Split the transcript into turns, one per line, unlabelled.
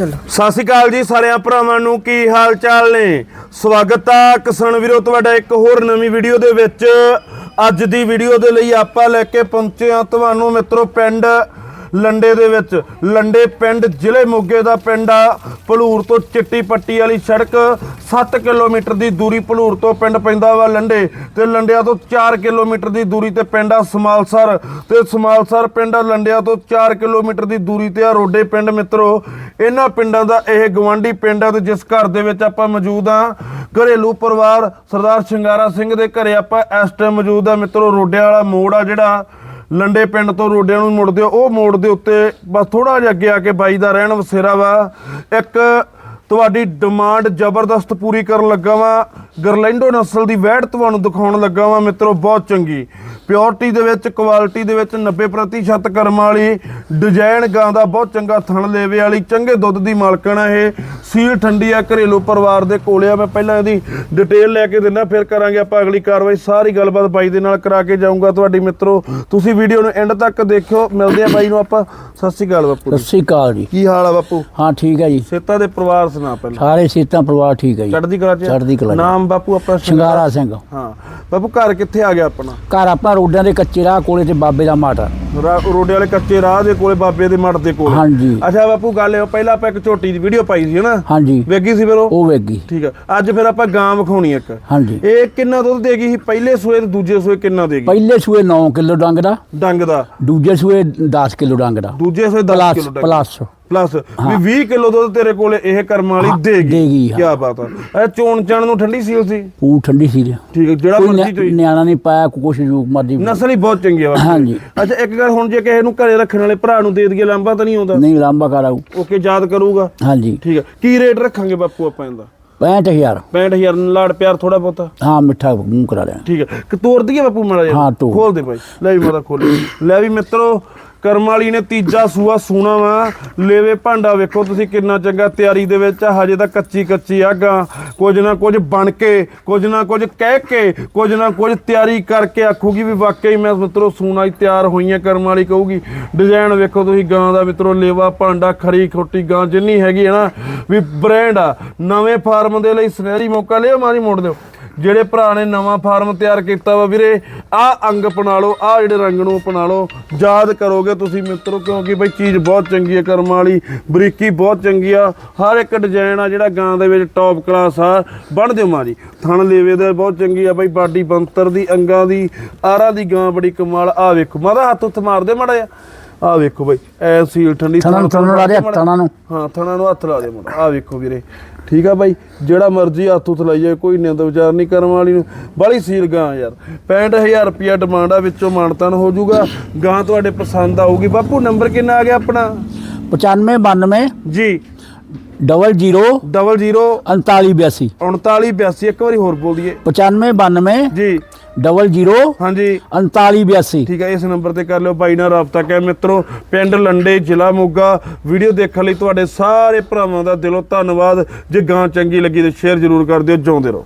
ਚਲੋ।
ਸਤਿ ਸ਼੍ਰੀ ਅਕਾਲ ਜੀ ਸਾਰਿਆਂ ਭਰਾਵਾਂ ਨੂੰ, ਕੀ ਹਾਲ ਚਾਲ ਨੇ? ਸਵਾਗਤ ਆ ਕਿਸਾਨ ਵੀਰੋ, ਤੁਹਾਡਾ ਇੱਕ ਹੋਰ ਨਵੀਂ ਵੀਡੀਓ ਦੇ ਵਿੱਚ। ਅੱਜ ਦੀ ਵੀਡੀਓ ਦੇ ਲਈ ਆਪਾਂ ਲੈ ਕੇ ਪਹੁੰਚੇ ਆ ਤੁਹਾਨੂੰ ਮਿੱਤਰੋ ਪਿੰਡ ਲੰਡੇ ਦੇ ਵਿੱਚ। ਲੰਡੇ ਪਿੰਡ, ਜ਼ਿਲ੍ਹੇ ਮੋਗੇ ਦਾ ਪਿੰਡ ਆ। ਭਲੂਰ ਤੋਂ ਚਿੱਟੀ ਪੱਟੀ ਵਾਲੀ ਸੜਕ 7 ਕਿਲੋਮੀਟਰ ਦੀ ਦੂਰੀ ਭਲੂਰ ਤੋਂ ਪਿੰਡ ਪੈਂਦਾ ਵਾ ਲੰਡੇ। ਤੇ ਲੰਡਿਆਂ ਤੋਂ 4 ਕਿਲੋਮੀਟਰ ਦੀ ਦੂਰੀ ਤੇ ਪਿੰਡ ਆ ਸਮਾਲਸਰ। ਤੇ ਸਮਾਲਸਰ ਪਿੰਡ ਲੰਡਿਆਂ ਤੋਂ 4 ਕਿਲੋਮੀਟਰ ਦੀ ਦੂਰੀ ਤੇ ਆ ਰੋਡੇ ਪਿੰਡ, ਮਿੱਤਰੋ। ਇਹਨਾਂ ਪਿੰਡਾਂ ਦਾ ਇਹ ਗਵਾਂਢੀ ਪਿੰਡ ਆ ਤੇ ਜਿਸ ਘਰ ਦੇ ਵਿੱਚ ਆਪਾਂ ਮੌਜੂਦ ਆ, ਘਰੇਲੂ ਪਰਿਵਾਰ ਸਰਦਾਰ ਸ਼ਿੰਗਾਰਾ ਸਿੰਘ ਦੇ ਘਰੇ ਆਪਾਂ ਇਸ ਟਾਈਮ ਮੌਜੂਦ ਆ, ਮਿੱਤਰੋ। ਰੋਡਿਆਂ ਵਾਲਾ ਮੋੜ ਆ ਜਿਹੜਾ ਲੰਡੇ ਪਿੰਡ ਤੋਂ ਰੋਡਿਆਂ ਨੂੰ ਮੁੜਦੇ ਹੋ, ਉਹ ਮੋੜ ਦੇ ਉੱਤੇ ਬਸ ਥੋੜਾ ਜਿਹਾ ਅੱਗੇ ਆ ਕੇ ਬਾਈ ਦਾ ਰਹਿਣ ਵਸੇਰਾ ਵਾ। ਇੱਕ ਤੁਹਾਡੀ ਡਿਮਾਂਡ ਜ਼ਬਰਦਸਤ ਪੂਰੀ ਕਰਨ ਲੱਗਾ ਵਾਂ। ਗਰਲੈਂਡੋ ਨਸਲ ਦੀ ਵੈੜ ਤੁਹਾਨੂੰ ਦਿਖਾਉਣ ਲੱਗਾ ਵਾਂ ਮਿੱਤਰੋ ਬਹੁਤ ਚੰਗੀ। ਪਿਓਰਿਟੀ ਦੇ ਵਿੱਚ ਕੁਆਲਿਟੀ ਦੇ ਵਿੱਚ 90% ਕਰਮ ਵਾਲੀ ਡਿਜ਼ਾਈਨ ਗਾਂ ਦਾ ਬਹੁਤ ਚੰਗਾ ਥਣ ਲੇਵੇ ਵਾਲੀ ਚੰਗੇ ਦੁੱਧ ਦੀ ਮਾਲਕਣ ਆ ਇਹ। ਸੀਲ ਠੰਡੀ ਆ ਘਰੇਲੂ ਪਰਿਵਾਰ ਦੇ ਕੋਲੇ ਆ ਮੈਂ ਪਹਿਲਾਂ ਇਹਦੀ ਡਿਟੇਲ ਲੈ ਕੇ ਦਿੰਦਾ ਫਿਰ ਕਰਾਂਗੇ ਆਪਾਂ ਅਗਲੀ ਕਾਰਵਾਈ। ਸਾਰੀ ਗੱਲਬਾਤ ਬਾਈ ਦੇ ਨਾਲ ਕਰਾ ਕੇ ਜਾਊਂਗਾ ਤੁਹਾਡੀ ਮਿੱਤਰੋ। ਤੁਸੀਂ ਵੀਡੀਓ ਨੂੰ ਐਂਡ ਤੱਕ ਦੇਖਿਓ। ਮਿਲਦੇ ਆ ਬਾਈ ਨੂੰ ਆਪਾਂ। ਸਤਿ ਸ਼੍ਰੀ ਅਕਾਲ ਬਾਪੂ
ਸਤਿ। ਸ੍ਰੀ ਅਕਾਲ ਜੀ।
ਕੀ ਹਾਲ ਆ ਬਾਪੂ?
ਹਾਂ ਠੀਕ ਹੈ ਜੀ।
ਸੇਤਾ ਦੇ ਪਰਿਵਾਰ ਸੁਣਾ ਪਹਿਲਾਂ।
ਸਾਰੇ ਸੀਤਾਂ ਪਰਿਵਾਰ ਠੀਕ ਹੈ ਜੀ।
ਚੜ੍ਹਦੀ ਕਲਾ ਚ
ਚੜ੍ਹਦੀ ਕਲਾ ਚ।
ਨਾਮ ਬਾਪੂ ਆਪਣਾ
ਸ਼ਿੰਗਾਰਾ ਸਿੰਘ।
ਹਾਂ। ਬਾਪੂ ਘਰ ਕਿੱਥੇ ਆ ਗਿਆ ਆਪਣਾ?
ਘਰ ਆਪਣਾ ਰੋਡਾਂ ਦੇ ਕੱਚੇ ਰਾਹ ਕੋਲੇ ਤੇ ਬਾਬੇ ਦਾ ਮਾਟਾ
ਰਾ- ਰੋਡੇ ਵਾਲੇ ਕੱਚੇ ਰਾਹ ਦੇ ਕੋਲੇ ਬਾਬੇ ਦੇ ਮੱਠ ਦੇ ਕੋਲ।
ਹਾਂਜੀ।
ਅੱਛਾ ਬਾਪੂ ਗੱਲ ਇਹ ਪਹਿਲਾਂ ਆਪਾਂ ਇੱਕ ਝੋਟੀ ਦੀ ਵੀਡੀਓ ਪਾਈ ਸੀ ਹਨਾ?
ਹਾਂਜੀ।
ਵੇਗੀ ਸੀ ਫਿਰ ਉਹ?
ਉਹ ਵੇਗੀ
ਠੀਕ ਆ। ਅੱਜ ਫਿਰ ਆਪਾਂ ਗਾਂ ਵਿਖਾਉਣੀ ਇੱਕ।
ਹਾਂਜੀ।
ਇਹ ਕਿੰਨਾ ਦੁੱਧ ਦੇਗੀ ਸੀ? ਪਹਿਲੇ ਸੂਏ ਤੇ ਦੂਜੇ ਸੂਏ ਕਿੰਨਾ ਦੇਗੀ?
ਪਹਿਲੇ ਸੂਏ 9 ਕਿਲੋ ਡੰਗ ਦਾ।
ਡੰਗ ਦਾ।
ਦੂਜੇ ਸੂਏ 10 ਕਿਲੋ ਡੰਗ ਦਾ।
ਦੂਜੇ ਸੂਏ 10
ਪਲੱਸ
ਕਿਲੋ ਡੰਗ।
ਪਲੱਸ।
ਪਲੱਸ। ਵੀ 20 ਕਿਲੋ ਦੁੱਧ ਤੇਰੇ ਕੋਲੇ ਇਹ ਕਰਮ ਵਾਲੀ
ਹਾਂ,
ਦੇਗੀ।
ਦੇਗੀ, ਹਾਂ।
ਕੀ ਬਾਤ ਆ। ਇਹ ਚੋਣ ਚਣ ਨੂੰ ਠੰਡੀ ਸੀ
ਉਹ ਠੰਡੀ ਸੀ। ਜੀ।
ਠੀਕ ਜਿਹੜਾ
ਕੋਈ
ਮਰਜ਼ੀ
ਨਿਆ-
ਚੋਈ।
ਨਿਆਣਾ ਨਹੀਂ ਪਾਇਆ ਕੁਛ ਜੂਕ ਮਰਦੀ
ਨਸਲ ਹੀ ਬਹੁਤ ਚੰਗੀ ਆ ਬਾਪੂ। ਦੀ।
ਹਾਂਜੀ।
ਅੱਛਾ ਇੱਕ ਗੱਲ ਹੁਣ ਜੇ ਕਿਸੇ ਨੂੰ ਘਰੇ ਰੱਖਣ ਵਾਲੇ ਭਰਾ ਨੂੰ ਦੇ ਦਈਏ ਲੰਬਾ ਤਾਂ ਨਹੀਂ ਆਉਂਦਾ।
ਨਹੀਂ ਲੰਬਾ ਕਰਾਉ
ਓਕੇ ਯਾਦ ਕਰੂਗਾ?
ਹਾਂਜੀ।
ਠੀਕ ਹੈ ਕੀ ਰੇਟ ਰੱਖਾਂਗੇ ਬਾਪੂ ਆਪਾਂ ਇਹਦਾ?
65000
65000 ਲਾੜ ਪਿਆਰ ਥੋੜਾ ਬਹੁਤਾ?
ਹਾਂ ਮਿੱਠਾ ਮੂੰਹ ਕਰਾ ਲਿਆ।
ਠੀਕ ਹੈ ਕਿ ਤੋੜ ਦਈਏ ਬਾਪੂ ਮਾੜਾ ਜਿਹਾ?
ਹਾਂ, ਤੋੜ।
ਖੋਲ ਦੇ ਭਾਈ। ਲੈ ਵੀ ਮਾੜਾ ਖੋਲ। ਲੈ ਵੀ ਮਿੱਤਰੋ ਕਰਮ ਵਾਲੀ ਨੇ ਤੀਜਾ ਸੂਆ ਸੂਣਾ ਵਾ। ਲੇਵੇ ਭਾਂਡਾ ਵੇਖੋ ਤੁਸੀਂ ਕਿੰਨਾ ਚੰਗਾ ਤਿਆਰੀ ਦੇ ਵਿੱਚ ਆ, ਹਜੇ ਤਾਂ ਕੱਚੀ ਕੱਚੀ ਆ। ਗਾਂ ਕੁਝ ਨਾ ਕੁਝ ਬਣ ਕੇ, ਕੁਝ ਨਾ ਕੁਝ ਕਹਿ ਕੇ, ਕੁਝ ਨਾ ਕੁਝ ਤਿਆਰੀ ਕਰਕੇ ਆਖੂਗੀ ਵੀ ਵਾਕਈ ਮੈਂ ਮਿੱਤਰੋ ਸੂਣਾ ਹੀ ਤਿਆਰ ਹੋਈਆਂ ਕਰਮ ਵਾਲੀ ਕਹੂਗੀ। ਡਿਜ਼ਾਈਨ ਵੇਖੋ ਤੁਸੀਂ ਗਾਂ ਦਾ ਮਿੱਤਰੋ ਲੇਵਾ ਭਾਂਡਾ, ਖਰੀ ਖੋਟੀ ਗਾਂ ਜਿੰਨੀ ਹੈਗੀ ਹੈ ਨਾ, ਵੀ ਬ੍ਰਾਂਡ ਆ। ਨਵੇਂ ਫਾਰਮ ਦੇ ਲਈ ਸੁਨਹਿਰੀ ਮੌਕਾ ਲਿਓ ਮਾਰੀ ਮੋੜ ਦਿਓ। ਜਿਹੜੇ ਭਰਾ ਨੇ ਨਵਾਂ ਫਾਰਮ ਤਿਆਰ ਕੀਤਾ ਵਾ ਵੀਰੇ ਆਹ ਅੰਗ ਅਪਣਾ ਲਓ ਆਹ ਜਿਹੜੇ ਰੰਗ ਨੂੰ ਅਪਣਾ ਲਓ। ਯਾਦ ਕਰੋਗੇ ਤੁਸੀਂ ਮਿੱਤਰੋ ਕਿਉਂਕਿ ਬਈ ਚੀਜ਼ ਬਹੁਤ ਚੰਗੀ ਹੈ ਕਰਮ ਵਾਲੀ ਬਰੀਕੀ ਬਹੁਤ ਚੰਗੀ ਆ। ਹਰ ਇੱਕ ਡਿਜ਼ਾਈਨ ਆ ਜਿਹੜਾ ਗਾਂ ਦੇ ਵਿੱਚ ਟੌਪ ਕਲਾਸ ਆ ਬਣ ਦਿਓ ਮਾਰੀ ਥਣ ਲੇਵੇ ਦਾ ਬਹੁਤ ਚੰਗੀ ਆ ਬਈ ਬਾਡੀ ਬੰਤਰ ਦੀ ਅੰਗਾਂ ਦੀ ਆਰਾ ਦੀ ਗਾਂ ਬੜੀ ਕਮਾਲ। ਆ ਵੇਖੋ ਮਾਦਾ ਹੱਥ ਉੱਤ ਮਾਰਦੇ ਮਾੜਾ ਜਿਹਾ। ਆ ਵੇਖੋ ਬਈ ਐ ਸੀਲ ਠੰਡੀ
ਥਣਾਂ ਨੂੰ
ਥਣ
ਦੇ,
ਮਾੜਾ-। ਹਾਂ ਥਣਾ ਨੂੰ ਹੱਥ ਲਾ ਦੇ ਮੁੰਡਾ ਆ ਵੇਖੋ ਵੀਰੇ ਠੀਕ ਆ ਬਾਈ? ਜਿਹੜਾ ਮਰਜ਼ੀ ਹੱਥ ਉੱਤ ਲਾਈ ਜਾਏ ਕੋਈ ਨਿੰਦ ਵਿਚਾਰ ਨਹੀਂ ਕਰਨ ਵਾਲੀ ਨੂੰ। ਬਾਲੀ ਸੀਲ ਗਾਂ ਯਾਰ। 65000 ਰੁਪਿਆ ਡਿਮਾਂਡ ਆ ਵਿੱਚੋਂ ਮਾਨਤਨ ਹੋ ਜਾਊਗਾ। ਗਾਂ ਤੁਹਾਡੇ ਪਸੰਦ ਆਊਗੀ। ਬਾਪੂ ਨੰਬਰ ਕਿੰਨਾ ਆ ਗਿਆ ਆਪਣਾ?
95 92
ਜੀ।
ਡਬਲ 0
00
39 82
39 82 ਇੱਕ ਵਾਰੀ ਹੋਰ ਬੋਲ ਦਈਏ
95 92
ਜੀ।
ਡਬਲ 0
ਹਾਂਜੀ।
39 82
ਠੀਕ ਹੈ ਇਸ ਨੰਬਰ ਤੇ ਕਰ ਲਿਓ ਬਾਈ ਨਾਲ ਰਾਬਤਾ ਕਰ ਮਿੱਤਰੋ ਪਿੰਡ ਲੰਡੇ ਜ਼ਿਲ੍ਹਾ ਮੋਗਾ। ਵੀਡੀਓ ਦੇਖਣ ਲਈ ਤੁਹਾਡੇ ਸਾਰੇ ਭਰਾਵਾਂ ਦਾ ਦਿਲੋਂ ਧੰਨਵਾਦ। ਜੇ ਗਾਂ ਚੰਗੀ ਲੱਗੀ ਤੇ ਸ਼ੇਅਰ ਜ਼ਰੂਰ ਕਰ ਦਿਓ ਜਿਉਂਦੇ ਰਹੋ।